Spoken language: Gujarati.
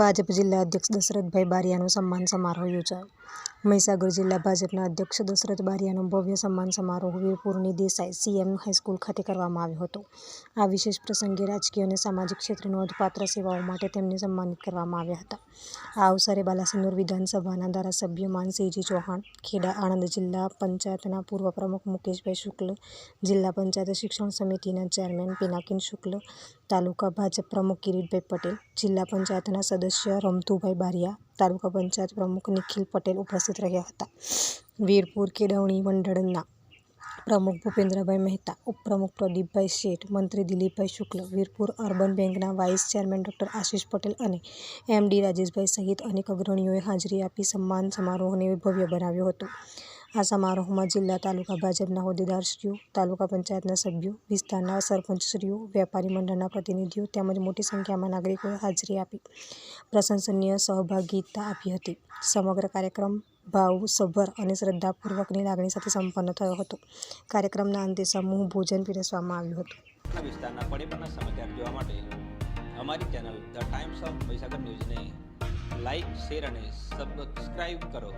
ભાજપ જિલ્લા અધ્યક્ષ દશરથભાઈ બારિયાનો સન્માન સમારોહ યોજાયો. મહીસાગર જિલ્લા ભાજપના અધ્યક્ષ દશરથ બારિયાનો ભવ્ય સન્માન સમારોહ વીરપુરની દેસાઈ સીએમ હાઈસ્કૂલ ખાતે કરવામાં આવ્યો હતો. આ વિશેષ પ્રસંગે રાજકીય અને સામાજિક ક્ષેત્રે નોંધપાત્ર સેવાઓ માટે તેમને સન્માનિત કરવામાં આવ્યા હતા. આ અવસરે બાલાસિનોર વિધાનસભાના ધારાસભ્ય માનસિંહજી ચૌહાણ, ખેડા આણંદ જિલ્લા પંચાયતના પૂર્વ પ્રમુખ મુકેશભાઈ શુક્લ, જિલ્લા પંચાયત શિક્ષણ સમિતિના ચેરમેન પિનાકિન શુક્લ તાલુકા ભાજપ પ્રમુખ કિરીટભાઈ પટેલ, જિલ્લા પંચાયતના સદસ્ય રમતુભાઈ બારિયા, તાલુકા પંચાયત પ્રમુખ નિખિલ પટેલ ઉપસ્થિત રહ્યા હતા. વીરપુર કેળવણી મંડળના પ્રમુખ ભૂપેન્દ્રભાઈ મહેતા, ઉપપ્રમુખ પ્રદીપભાઈ શેઠ, મંત્રી દિલીપભાઈ શુક્લ, વીરપુર અર્બન બેંકના vice chairman doctor Ashish Patel અને એમડી રાજેશભાઈ સહિત અનેક અગ્રણીઓએ હાજરી આપી સન્માન સમારોહને ભવ્ય બનાવ્યો હતો. આ સમારોહમાં જિલ્લા તાલુકા ભાજપના હોદ્દેદારશ્રીઓ તાલુકા પંચાયતના સભ્યો વિસ્તારના સરપંચશ્રીઓ વેપારી મંડળના પ્રતિનિધિઓ તેમજ મોટી સંખ્યામાં નાગરિકોએ હાજરી આપી પ્રશંસનીય સહભાગિતા આપી હતી સમગ્ર કાર્યક્રમ ભાવસભર અને શ્રદ્ધાપૂર્વકની લાગણી સાથે સંપન્ન થયો હતો કાર્યક્રમના અંતે સમૂહ ભોજન પીરસવામાં આવ્યું હતું વિસ્તારના પડેપણના સમાચાર જોવા માટે અમારી channel the times of Mahisagar ન્યૂઝને લાઈક શેર અને સબસ્ક્રાઈબ કરો